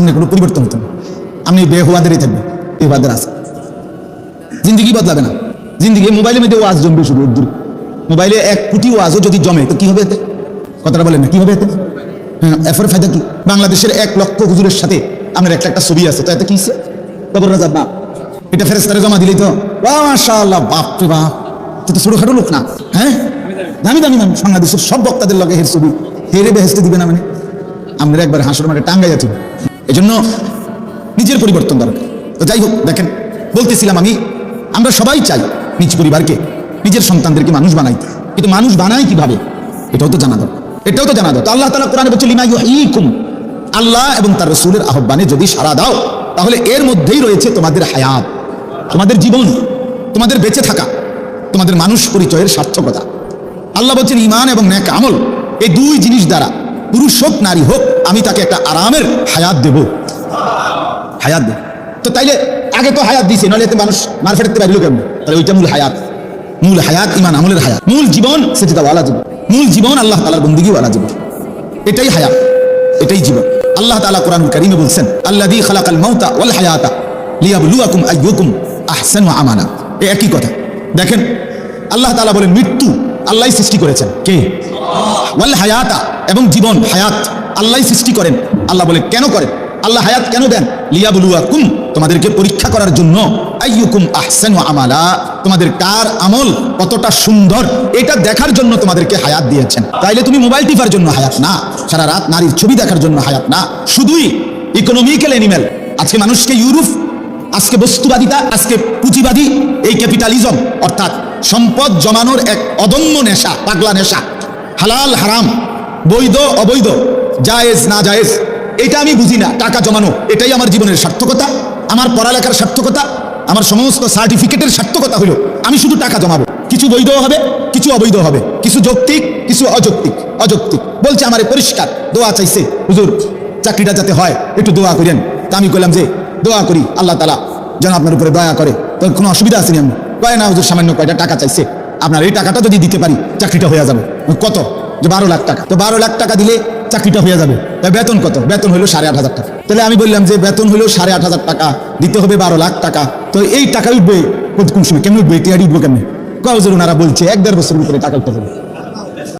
আপনি কোনো পরিবর্তন হতো না। আপনি বেহুয়াদেরই থাকবেন বেহুয়াদের আছে জিন্দিগি বদলাবে না। জিন্দিগি, মোবাইলের মধ্যে ওয়াজ জমবে শুধু দূর মোবাইলে এক কোটি ওয়াজও যদি জমে, তো কি হবে এতে? কথাটা বলেন না, কি হবে এতে? হ্যাঁ এরপরে ফায়দা কি? বাংলাদেশের এক লক্ষ হুজুরের সাথে আপনার একটা একটা ছবি আছে, তো এতে কি হচ্ছে কবর রাজার বাপ। এটা ফেরেস্তারে জমা দিলেই তো। মাশাআল্লাহ, বাপ রে বাপ। তুই তো ছোটখাটো লোক না হ্যাঁ? দামি দামি দামি। বাংলাদেশের সব বক্তাদের লগে হের ছবি। হেরে বেহেস্তে দিবে না মানে। আমরা একবার হাসর মাঠে টাঙ্গাই আছি এই জন্য নিজের পরিবর্তন দরকার। তো যাই হোক, দেখেন, বলতেছিলাম আমি, আমরা সবাই চাই নিজ পরিবারকে, নিজের সন্তানদেরকে মানুষ বানাইতে। কিন্তু মানুষ বানায় কীভাবে? এটাও তো জানা দরকার। এটাও তো জানা দরকার। আল্লাহ তালা কোরআনে বলছে, লিমা ইউহিকুম আল্লাহ এবং তার রসুলের আহ্বানে যদি সাড়া দাও, তাহলে এর মধ্যেই রয়েছে তোমাদের হায়াত। তোমাদের জীবন, তোমাদের বেঁচে থাকা, তোমাদের মানুষ পরিচয়ের সার্থকতা। আল্লাহ বলছেন ইমান এবং ন্যাক আমল, এই দুই জিনিস দ্বারা পুরুষ হোক, নারী হোক, আমি তাকে একটা আরামের হায়াত দেব। হায়াত দেব তো তাইলে আগে তো হায়াত দিছে, নইলে এতে মানুষ মার ফেরতে পারল কেমন তাহলে ওইটা মূল হায়াত। মূল হায়াত ইমান আমলের হায়াত। মূল জীবন সেটা ওয়ালা জীবন। মূল জীবন আল্লাহ তালার বন্দিগি ওয়ালা জীবন। এটাই হায়াত। এটাই জীবন। আল্লাহ তালা কোরআন কারিমে বলছেন আল্লাহ আল্লাযী খালাকাল মাউতা ওয়াল হায়াতা লিয়াবলুয়াকুম আইয়ুকুম আহসানু আমালা এই একই কথা। দেখেন, আল্লাহ তালা বলেন, মৃত্যু আল্লাহ সৃষ্টি করেছেন। কে? ওয়াল হায়াতা এবং জীবন, হায়াত আল্লাহই সৃষ্টি করেন। আল্লাহ বলে, কেন করেন? আল্লাহ হায়াত কেন দেন? লিয়াবলুয়াকুম, তোমাদেরকে পরীক্ষা করার জন্য। আইয়ুকুম আহসানু আমালা, তোমাদের কার আমল কতটা সুন্দর, এটা দেখার জন্য তোমাদেরকে হায়াত দিয়েছেন। তাইলে তুমি মোবাইল টিপার জন্য হায়াত না, সারা রাত নারীর ছবি দেখার জন্য হায়াত না। শুধুই ইকোনমিক্যাল এনিম্যাল আজকে মানুষকে ইউরোপ, আজকে বস্তুবাদিতা, আজকে পুঁজিবাদী, এই ক্যাপিটালিজম অর্থাৎ সম্পদ জমানোর এক অদম্য নেশা, পাগলা নেশা। হালাল, হারাম, বৈধ, অবৈধ, জায়েজ, না জায়েজ, এটা আমি বুঝি না। টাকা জমানো, এটাই আমার জীবনের সার্থকতা, আমার পড়ালেখার সার্থকতা, আমার সমস্ত সার্টিফিকেটের সার্থকতা হলো, আমি শুধু টাকা জমাবো। কিছু বৈধ হবে, কিছু অবৈধ হবে, কিছু যৌক্তিক, কিছু অযৌক্তিক অযৌক্তিক। বলছে, আমার পরিষ্কার, দোয়া চাইছে, হুজুর, চাকরিটা যাতে হয়, একটু দোয়া করেন। তা আমি কইলাম যে, দোয়া করি, আল্লাহ তালা যেন আপনার উপরে দয়া করে তো কোনো অসুবিধা আছে আমি কয়, না হুজুর, সামান্য কয়টা টাকা চাইছে। আপনার এই টাকাটা যদি দিতে পারি, চাকরিটা হয়ে যাবে। কত? যে বারো লাখ টাকা। তো বারো লাখ টাকা দিলে চাকরিটা হয়ে যাবে। বেতন কত? বেতন হলো সাড়ে আট টাকা। তাহলে আমি বললাম যে বেতন হলো সাড়ে আট হাজার টাকা, দিতে হবে বারো লাখ টাকা। তো এই টাকা উঠবে কোন সময়? কেমন উঠবে? টিয়ারি উঠবো কেমনি? কজন ওনারা বলছে? এক দেড় বছরের উপরে টাকা উঠতে হবে।